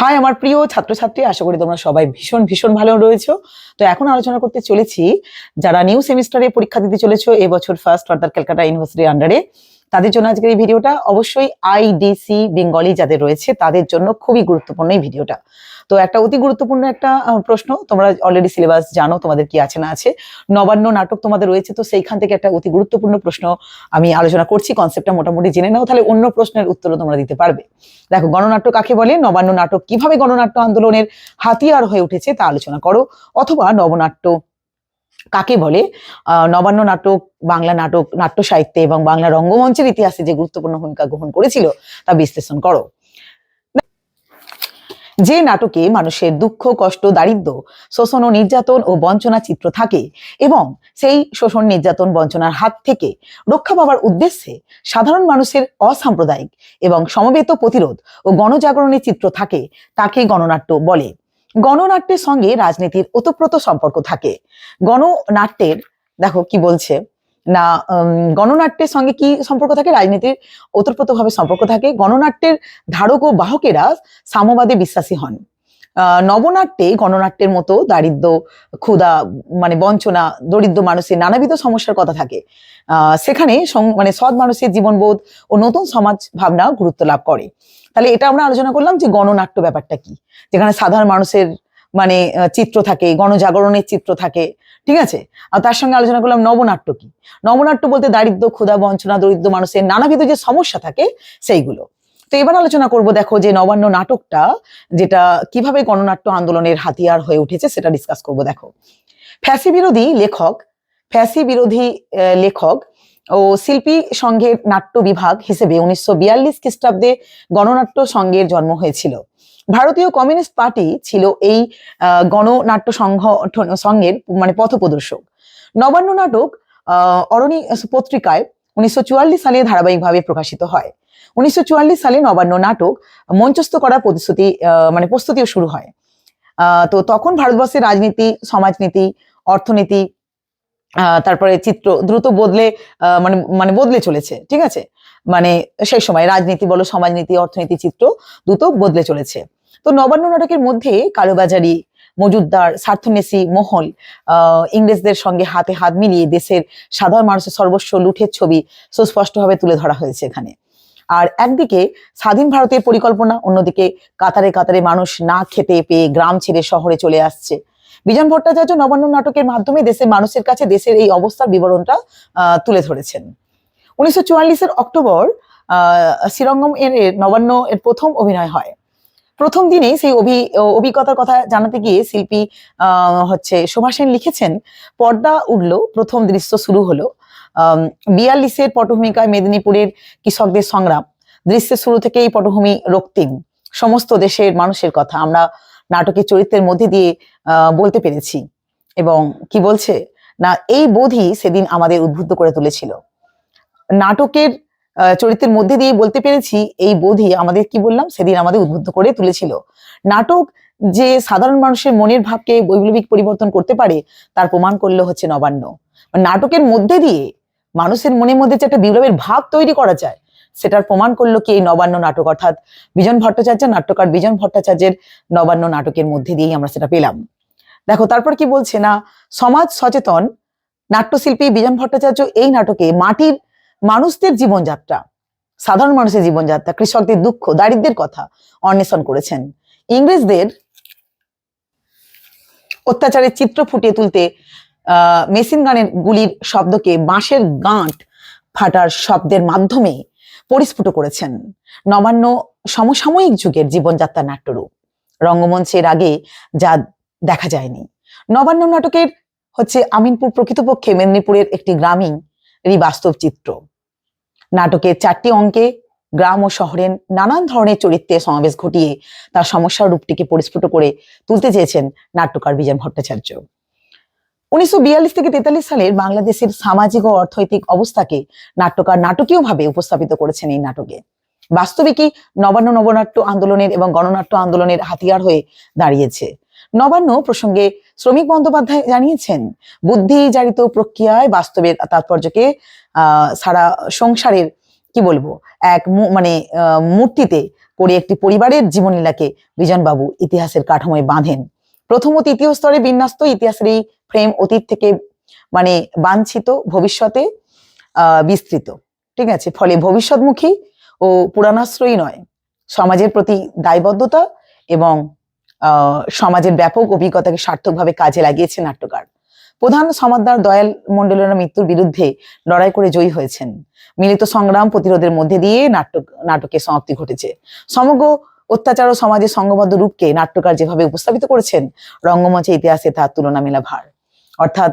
High, আমার প্রিয় ছাত্রছাত্রী, আশা করি তোমরা সবাই ভীষণ ভীষণ ভালো রয়েছো। তো এখন আলোচনা করতে চলেছি যারা নিউ সেমিস্টারে পরীক্ষা দিতে চলেছো, এবছর ফার্স্ট অর্থাৎ ক্যালকাটা ইউনিভার্সিটির আন্ডারে তাদের জন্য আজকের এই ভিডিওটা অবশ্যই আইডিসি বেঙ্গলি যাদের রয়েছে, তাদের জন্য খুবই গুরুত্বপূর্ণ এই ভিডিওটা। তো একটা অতি গুরুত্বপূর্ণ একটা প্রশ্ন, তোমরা অলরেডি সিলেবাস জানো তোমাদের কি আছে না আছে। নবান্ন নাটক তোমাদের রয়েছে, তো সেইখান থেকে একটা অতি গুরুত্বপূর্ণ প্রশ্ন আমি আলোচনা করছি কনসেপ্টটা মোটামুটি জেনে নাও, তাহলে অন্য প্রশ্নের উত্তরও তোমরা দিতে পারবে। দেখো, গণনাট্য কাকে বলে? নবান্ন নাটক কীভাবে গণনাট্য আন্দোলনের হাতিয়ার হয়ে উঠেছে তা আলোচনা করো, অথবা নবনাট্য কাকে বলে? নবান্ন নাটক, বাংলা নাটক, নাট্য সাহিত্যে এবং বাংলা রঙ্গমঞ্চের ইতিহাসে যে গুরুত্বপূর্ণ ভূমিকা গ্রহণ করেছিল, তা বিশ্লেষণ করো। যে নাটকে মানুষের দুঃখ, কষ্ট দারিদ্র শোষণ ও নির্যাতন ও বঞ্চনা চিত্র থাকে এবং সেই শোষণ, নির্যাতন, বঞ্চনার হাত থেকে রক্ষা পাওয়ার উদ্দেশ্যে সাধারণ মানুষের অসাম্প্রদায়িক এবং সমবেত প্রতিরোধ ও গণজাগরণের চিত্র থাকে, তাকে গণনাট্য বলে। গণনাট্যের সঙ্গে রাজনীতির ওতপ্রোত সম্পর্ক থাকে। গণনাট্যের, দেখো কি বলছে? না গণনাট্যের সঙ্গে কি সম্পর্ক থাকে? রাজনীতির ওতপ্রোতভাবে সম্পর্ক থাকে। গণনাট্যের ধারক ও বাহকেরা সাম্যবাদে বিশ্বাসী হন। নবনাট্যে, গণনাট্যের মতো দারিদ্র, ক্ষুধা মানে বঞ্চনা, দরিদ্র মানুষের নানাবিধ সমস্যার কথা থাকে। সেখানে মানে সৎ মানুষের জীবনবোধ ও নতুন সমাজ ভাবনা গুরুত্ব লাভ করে। তাহলে এটা আমরা আলোচনা করলাম যে গণনাট্য ব্যাপারটা কি। যেখানে সাধারণ মানুষের মানে চিত্র থাকে, গণজাগরণের চিত্র থাকে, ঠিক আছে? আর তার সঙ্গে আলোচনা করলাম নবনাট্য কি। নবনাট্য বলতে দারিদ্র, ক্ষুধা, বঞ্চনা, দরিদ্র মানুষের নানাবিধ যে সমস্যা থাকে সেইগুলো। তো এবার আলোচনা করব, দেখো যে নবান্ন নাটকটা, যেটা কীভাবে গণনাট্য আন্দোলনের হাতিয়ার হয়ে উঠেছে সেটা ডিসকাস করব, দেখো। ফ্যাসি বিরোধী লেখক, ফ্যাসি বিরোধী লেখক ও শিল্পী সংঘের নাট্য বিভাগ হিসেবে উনিশশো বিয়াল্লিশ খ্রিস্টাব্দে গণনাট্য সংঘের জন্ম হয়েছিল। ভারতীয় কমিউনিস্ট পার্টি ছিল এই গণনাট্য সংঘ, সংঘের মানে পথপ্রদর্শক। নবান্ন নাটক অরণি, পত্রিকায় উনিশশো চুয়াল্লিশ সালে ধারাবাহিকভাবে প্রকাশিত হয়। উনিশশো চুয়াল্লিশ সালে নবান্ন নাটক মঞ্চস্থ করার প্রতিশ্রুতি মানে প্রস্তুতিও শুরু হয়। তো তখন ভারতবর্ষের রাজনীতি, সমাজনীতি, অর্থনীতি তারপরে চিত্র দ্রুত বদলে মানে মানে বদলে চলেছে, ঠিক আছে? মানে সেই সময় রাজনীতি বলো, সমাজনীতি, অর্থনীতি, চিত্র দ্রুত বদলে চলেছে। তো নবান্ন নাটকের মধ্যে কালোবাজারি মজুদ্দার স্বার্থনেসি মহল ইংরেজদের সঙ্গে হাতে হাত মিলিয়ে দেশের সাধারণ মানুষের সর্বস্ব লুঠের ছবি সুস্পষ্টভাবে তুলে ধরা হয়েছে এখানে। আর একদিকে স্বাধীন ভারতের পরিকল্পনা অন্যদিকে কাতারে কাতারে মানুষ না খেতে পেয়ে গ্রাম ছেড়ে শহরে চলে আসছে। বিজন ভট্টাচার্য নবান্ন নাটকের মাধ্যমে দেশের মানুষের কাছে দেশের এই অবস্থার বিবরণটা তুলে ধরেছেন। উনিশশো চুয়াল্লিশের অক্টোবর আহ, শ্রীরঙ্গম এর নবান্ন এর প্রথম অভিনয় হয়। প্রথম দিনেই সেই অভি, অভিজ্ঞতার কথা জানাতে গিয়ে শিল্পী হচ্ছে শোভা সেন লিখেছেন, পর্দা উঠল, প্রথম দৃশ্য শুরু হলো। বিয়াল্লিশের পটভূমিকায় মেদিনীপুরের কৃষকদের সংগ্রাম। দৃশ্যের শুরু থেকেই পটভূমি রক্তিম। সমস্ত দেশের মানুষের কথা আমরা নাটকের চরিত্রের মধ্যে দিয়ে বলতে পেরেছি। এবং কি বলছে? না, এই বোধই সেদিন আমাদের উদ্বুদ্ধ করে তুলেছিল। নাটকের চরিত্রের মধ্যে দিয়ে বলতে পেরেছি, এই বোধই আমাদের, কি বললাম, সেদিন আমাদের উদ্বুদ্ধ করে তুলেছিল। নাটক যে সাধারণ মানুষের মনের ভাবকে বৈপ্লবিক পরিবর্তন করতে পারে, তার প্রমাণ করল হচ্ছে নবান্ন। নাটকের মধ্যে দিয়ে মানুষের মনের মধ্যে যে একটা বিপ্লবের ভাব তৈরি করা যায়, সেটার প্রমাণ করল কি এই নবান্ন নাটক? অর্থাৎ বিজন ভট্টাচার্য, নাট্যকার বিজন ভট্টাচার্যের নবান্ন নাটকের মধ্যে দিয়েই আমরা সেটা পেলাম। দেখো, তারপর কি বলছে না, সমাজ সচেতন, নাট্যশিল্পী বিজন ভট্টাচার্য এই নাটকে মাটির মানুষদের জীবনযাত্রা, সাধারণ মানুষের জীবনযাত্রা, কৃষকদের দুঃখ দারিদ্রের কথা অন্বেষণ করেছেন। ইংরেজদের অত্যাচারের চিত্র ফুটিয়ে তুলতে মেশিন গানের গুলির শব্দকে বাঁশের গাঁট ফাটার শব্দের মাধ্যমে পরিস্ফুট করেছেন। নবান্ন সমসাময়িক যুগের জীবনযাত্রা নাট্যরূপ। রঙ্গমঞ্চের আগে যা দেখা যায়নি। নবান্ন নাটকের হচ্ছে আমিনপুর প্রকৃতপক্ষে মেদিনীপুরের একটি গ্রামীণ বাস্তব চিত্র। নাটকের চারটি অঙ্কে গ্রাম ও শহরের নানান ধরনের চরিত্রের সমাবেশ ঘটিয়ে তার সমস্যার রূপটিকে পরিস্ফুট করে তুলতে চেয়েছেন নাট্যকার বিজন ভট্টাচার্য। উনিশশো বিয়াল্লিশ থেকে তেতাল্লিশ সালের বাংলাদেশের সামাজিক ও অর্থনৈতিক অবস্থাকে নাট্যকার নাটকীয়ভাবে উপস্থাপিত করেছেন এই নাটকে। বাস্তবিকই নবান্ন নবনাট্য আন্দোলনের এবং গণনাট্য আন্দোলনের হাতিয়ার হয়ে দাঁড়িয়েছে? নবান্ন প্রসঙ্গে শ্রমিক বন্দ্যোপাধ্যায় জানিয়েছেন বুদ্ধি জারিত প্রক্রিয়ায় বাস্তবের তাৎপর্যকে সারা সংসারের, কি বলব, এক মানে মূর্তিতে করে একটি পরিবারের জীবনীলাকে বিজনবাবু ইতিহাসের কাঠামোয় বাঁধেন। প্রথম ও তৃতীয় স্তরে বিন্যস্ত ইতিহাসের এই ফ্রেম অতীত থেকে মানে বাঞ্ছিত, ভবিষ্যতে বিস্তৃত। ঠিক আছে? ফলে ভবিষ্যৎমুখী ও পুরাণাশ্রয়ী নয়। সমাজের প্রতি দায়বদ্ধতা এবং সমাজের ব্যাপক অভিজ্ঞতাকে সার্থকভাবে কাজে লাগিয়েছে নাট্যকার। প্রধান সমাদদার দয়াল মন্ডলের মৃত্যুর বিরুদ্ধে লড়াই করে জয়ী হয়েছেন। মিলিত সংগ্রাম প্রতিরোধের মধ্যে দিয়ে নাট্য নাটকের সমাপ্তি ঘটেছে। সমগ্র অত্যাচার ও সমাজের সংঘবদ্ধ রূপকে নাট্যকার যেভাবে উপস্থাপিত করেছেন রঙ্গমঞ্চে ইতিহাসে তার তুলনা মেলা ভার অর্থাৎ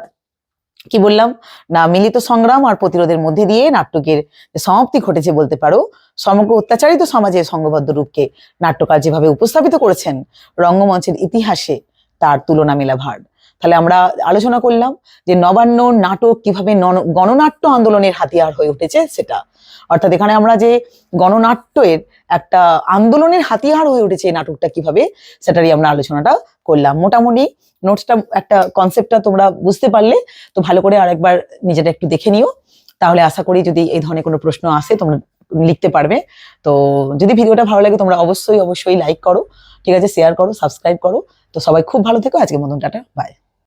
কি বললাম? না মিলিত সংগ্রাম আর প্রতিরোধের মধ্যে দিয়ে নাট্যকের সমাপ্তি ঘটেছে বলতে পারো। সমগ্র অত্যাচারিত সমাজের সংঘবদ্ধ রূপকে নাট্যকার যেভাবে উপস্থাপিত করেছেন রঙ্গমঞ্চের ইতিহাসে তার তুলনা মেলা ভার। তাহলে আমরা আলোচনা করলাম যে নবান্ন নাটক কীভাবে গণনাট্য আন্দোলনের হাতিয়ার হয়ে উঠেছে সেটা। অর্থাৎ এখানে আমরা যে গণনাট্যের একটা আন্দোলনের হাতিয়ার হয়ে উঠেছে এই নাটকটা কীভাবে, সেটারই আমরা আলোচনাটা করলাম। মোটামুটি নোটসটা, একটা কনসেপ্টটা তোমরা বুঝতে পারলে, তো ভালো করে আরেকবার নিজেটা একটু দেখে নিও। তাহলে আশা করি যদি এই ধরনের কোনো প্রশ্ন আসে, তোমরা লিখতে পারবে। তো যদি ভিডিওটা ভালো লাগে, তোমরা অবশ্যই অবশ্যই লাইক করো। ঠিক আছে শেয়ার করো সাবস্ক্রাইব করো। তো সবাই খুব ভালো থেকো। আজকে মতন টাটা বাই